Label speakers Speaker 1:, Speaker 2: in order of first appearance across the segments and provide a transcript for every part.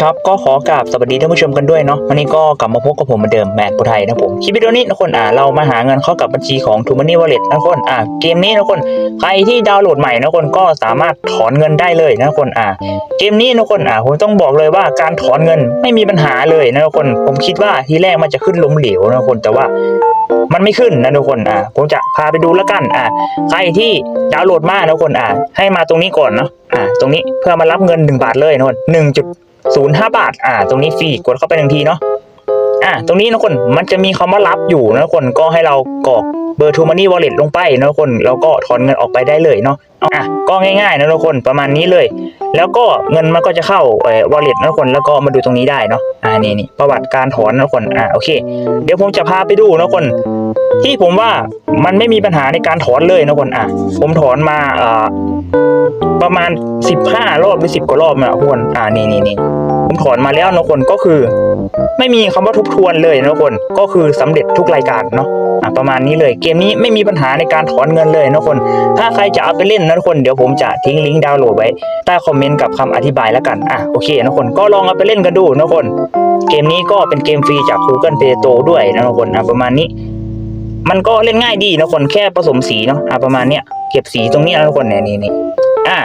Speaker 1: ครับก็ขอกราบสวัสดีท่านผู้ชมกันด้วยเนาะวันนี้ก็กลับมาพบกับผมเหมือนเดิมแมนปุไทยนะผมคลิปวิดีโอนี้นะคนอ่าเรามาหาเงินเข้ากับบัญชีของ t ูมันนี่วอลเล็ตนะคนอ่าเกมนี้นะคนใครที่ดาวน์โหลดใหม่นะคนก็สามารถถอนเงินได้เลยนะคนอ่าเกมนี้นะคนอ่าผมต้องบอกเลยว่าการถอนเงินไม่มีปัญหาเลยนะคนผมคิดว่าทีแรกมันจะขึ้นล้มเหลวนะคนแต่ว่ามันไม่ขึ้นนะทุกคนอ่าผมจะพาไปดูแล้วกันอ่าใครที่ดาวน์โหลดมานะทุกคนอ่าให้มาตรงนี้ก่อนเนาะอ่าตรงนี้เพื่อมารับเงิน 1 บาทเลยนะคนหนึ่งจุด ศูนย์ห้าบาท อ่า ตรงนี้ฟรีกดเข้าไปหนึ่งทีเนาะอ่าตรงนี้นะคนมันจะมีคำว่ารับอยู่นะคนก็ให้เรากรอกเบอร์ทูมันนี่วอลเล็ตลงไปนะคนแล้วก็ถอนเงินออกไปได้เลยเนาะอะก็ง่ายๆนะทุกคนประมาณนี้เลย แล้วก็เงินมันก็จะเข้าเอ่อวอลเล็ตนะทุกคนแล้วก็มาดูตรงนี้ได้เนาะอ่านี่นี่ประวัติการถอนนะทุกคนอ่าโอเค เดี๋ยวผมจะพาไปดูนะทุกคน ที่ผมว่ามันไม่มีปัญหาในการถอนเลยนะคนอะผมถอนมาอ่า ประมาณสิบห้ารอบหรือสิบกว่ารอบนะทุกคนอ่านี่นี่นี่ผมถอนมาแล้วนะคนก็คือ ไม่มีคำว่าทบทวนเลยนะคนก็คือสำเร็จทุกรายการเนาะอะประมาณนี้เลยเกมนี้ไม่มีปัญหาในการถอนเงินเลยนะคนถ้าใครจะเอาไปเล่นนะทุกคนเดี๋ยวผมจะทิ้งลิงก์ดาวน์โหลดไว้ใต้คอมเมนต์กับคำอธิบายแล้วกันอะโอเคนะคนก็ลองเอาไปเล่นกันดูนะคนเกมนี้ก็เป็นเกมฟรีจาก Google Play Store ด้วยนะทุกคนอะประมาณนี้ มันก็เล่นง่ายดีนะคนแค่ผสมสีเนาะอะประมาณเนี้ยเก็บสีตรงนี้นะทุกคนเนี่ยนี่นี่ อะ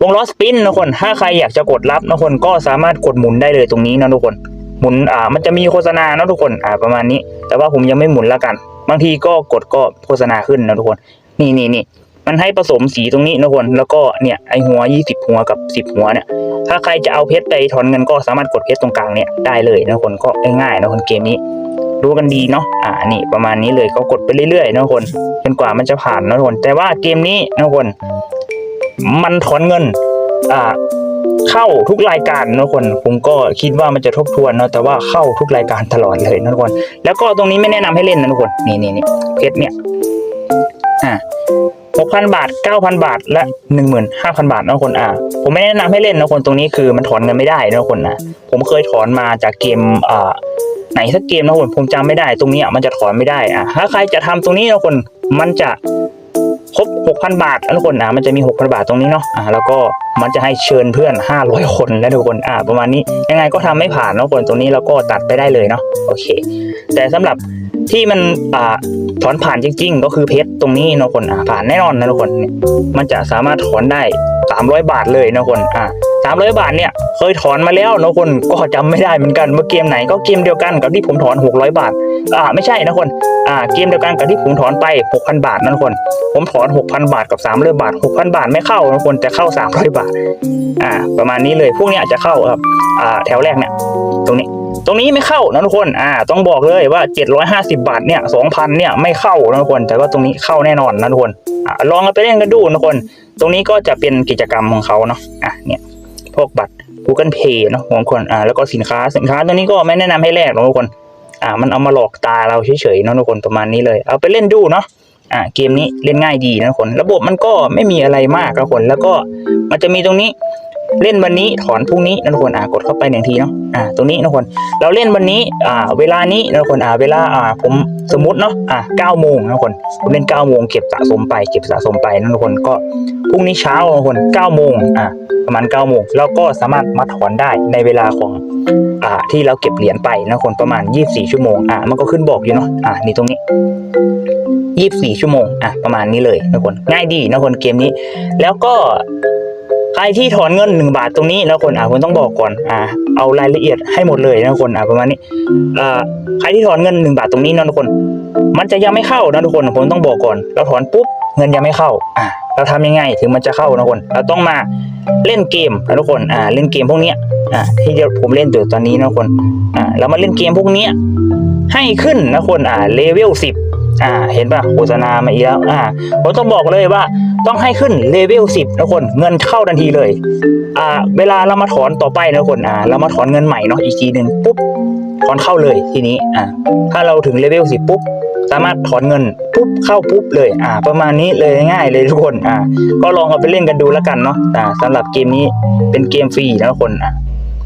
Speaker 1: วงล้อสปินนะคน ถ้าใครอยากจะกดรับนะคนก็สามารถกดหมุนได้เลยตรงนี้นะทุกคนหมุนอ่ามันจะมีโฆษณานะทุกคนอ่าประมาณนี้ แต่ว่าผมยังไม่หมุนแล้วกัน บางทีก็กดก็โฆษณาขึ้นนะทุกคน นี่นี่นี่มันให้ผสมสีตรงนี้นะคนแล้วก็เนี่ยไอหัว 20 หัวกับ 10 หัวเนี่ยถ้าใครจะเอาเพชรไปถอนเงินก็สามารถกดเพชรตรงกลางเนี่ยได้เลยนะคนก็ง่ายๆนะคนเกมนี้รู้กันดีเนาะอ่านี่ประมาณนี้เลยก็กดไปเรื่อยๆนะคนจนกว่ามันจะผ่านนะคนแต่ว่าเกมนี้นะคน มันถอนเงินอ่าเข้าทุกรายการนะคนผมก็คิดว่ามันจะทบทวนเนาะแต่ว่าเข้าทุกรายการตลอดเลยนะทุกคน แล้วก็ตรงนี้ไม่แนะนำให้เล่นนะทุกคนนี่นี่นี่เพชรเนี่ยอ่าหกพันบาทเก้าพันบาท และหนึ่งหมื่นห้าพันบาทนะคนอ่าผมไม่แนะนำให้เล่นนะคนตรงนี้คือมันถอนเงินไม่ได้นะคนนะผมเคยถอนมาจากเกมอ่าไหนสักเกมนะคนผมจำไม่ได้ ตรงนี้อะมันจะถอนไม่ได้อะถ้าใครจะทำตรงนี้นะคนมันจะ ครบ 6,000 บาทนะทุกคนอะมันจะมี 6,000 บาทตรงนี้เนาะอะแล้วก็มันจะให้เชิญเพื่อน 500 คนแล้วทุกคนอะประมาณนี้ยังไงก็ทำไม่ผ่านนะทุกคนตรงนี้เราก็ตัดไปได้เลยเนาะโอเค แต่สำหรับที่มันอ่าถอนผ่านจริง ๆ ก็คือเพชรตรงนี้นะทุกคนอะผ่านแน่นอนนะทุกคนมันจะสามารถถอนได้ 300 บาทเลยนะทุกคนอะสามร้อยบาทเนี่ยเคยถอนมาแล้วนะคนก็จำไม่ได้เหมือนกันว่าเกมไหนก็เกมเดียวกันกับที่ผมถอน 600 บาทอ่าไม่ใช่นะคน อ่าเกมเดียวกันกับที่ผมถอนไป 6,000 บาทนะคน ผมถอน 6,000 บาทกับ300บาท 6,000 บาทไม่เข้านะคนแต่เข้า 300 บาท อ่า ประมาณนี้เลยพวกเนี้ยจะเข้าครับอ่าแถวแรกเนี่ยตรงนี้ตรงนี้ไม่เข้านะทุกคน อ่า ต้องบอกเลยว่า 750 บาทเนี่ย2,000เนี่ยไม่เข้านะทุกคน แต่ว่าตรงนี้เข้าแน่นอนนะทุกคน อ่า ลองไปเล่นกันดูนะทุกคน ตรงนี้ก็จะเป็นกิจกรรมของเขาเนาะ อะ เนี่ย พวกบัตร Google Pay เนาะของคน อ่า แล้วก็สินค้า สินค้าตัวนี้ก็ไม่แนะนำให้แลกนะทุกคน อ่ามันเอามาหลอกตาเราเฉยๆเนาะทุกคนประมาณนี้เลย เอาไปเล่นดูเนาะอ่าเกมนี้เล่นง่ายดีนะทุกคน ระบบมันก็ไม่มีอะไรมากนะทุกคน แล้วก็มันจะมีตรงนี้เล่นวันนี้ถอนพรุ่งนี้นะทุกคนอ่ากดเข้าไปหนึ่งทีเนาะอ่าตรงนี้นะทุกคน เราเล่นวันนี้อ่าเวลานี้นะทุกคนอ่าเวลาอ่าผมสมมติเนาะอ่าเก้าโมงนะทุกคนผมเล่นเก้าโมงเก็บสะสมไปเก็บสะสมไปนะทุกคนก็พรุ่งนี้เช้านะทุกคนเก้าโมงอ่าประมาณเก้าโมงเราก็สามารถมาถอนได้ในเวลาของ อ่าที่เราเก็บเหรียญไปนะคนประมาณยี่สิบสี่ชั่วโมงอ่ามันก็ขึ้นบอกอยู่เนาะอ่านี่ตรงนี้ยี่สิบสี่ชั่วโมงอะประมาณนี้เลยนะคนง่ายดีนะคนเกมนี้ แล้วก็ใครที่ถอนเงินหนึ่งบาทตรงนี้นะคนอ่าคุณต้องบอกก่อนอ่าเอารายละเอียดให้หมดเลยนะคนอ่าประมาณนี้อ่าใครที่ถอนเงินหนึ่งบาทตรงนี้นะทุกคน มันจะยังไม่เข้านะทุกคนผมต้องบอกก่อน เราถอนปุ๊บเงินยังไม่เข้าอ่าเราทำยังไงถึงมันจะเข้านะคน เราต้องมาเล่นเกมนะทุกคนอ่าเล่นเกมพวกเนี้ย อ่าที่ผมเล่นอยู่ตอนนี้นะคนอ่าเรามาเล่นเกมพวกเนี้ยให้ขึ้นนะคนอ่าเลเวลสิบอ่าเห็นป่ะโฆษณามาอีกแล้วอ่าผมต้องบอกเลยว่าต้องให้ขึ้นเลเวลสิบนะคนเงินเข้าทันทีเลยอ่าเวลาเรามาถอนต่อไปนะคนอ่าเรามาถอนเงินใหม่เนาะอีกทีหนึ่งปุ๊บถอนเข้าเลยทีนี้อ่าถ้าเราถึงเลเวลสิบปุ๊บสามารถถอนเงินปุ๊บเข้าปุ๊บเลยอ่า ประมาณนี้เลยง่ายเลยทุกคนอ่า ก็ลองเอาไปเล่นกันดูแล้วกันเนาะอ่าสำหรับเกมนี้เป็นเกมฟรีนะทุกคนอ่า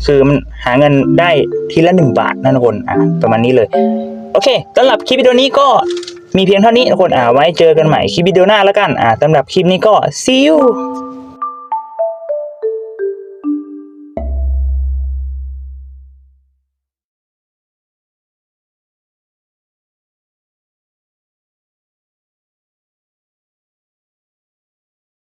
Speaker 1: คือมันหาเงินได้ทีละหนึ่งบาทนะทุกคนอะประมาณนี้เลย โอเคสำหรับคลิปวิดีโอนี้ก็มีเพียงเท่านี้ทุกคนอ่าไว้เจอกันใหม่คลิปวิดีโอหน้าแล้วกันอ่าสำหรับคลิปนี้ก็ see you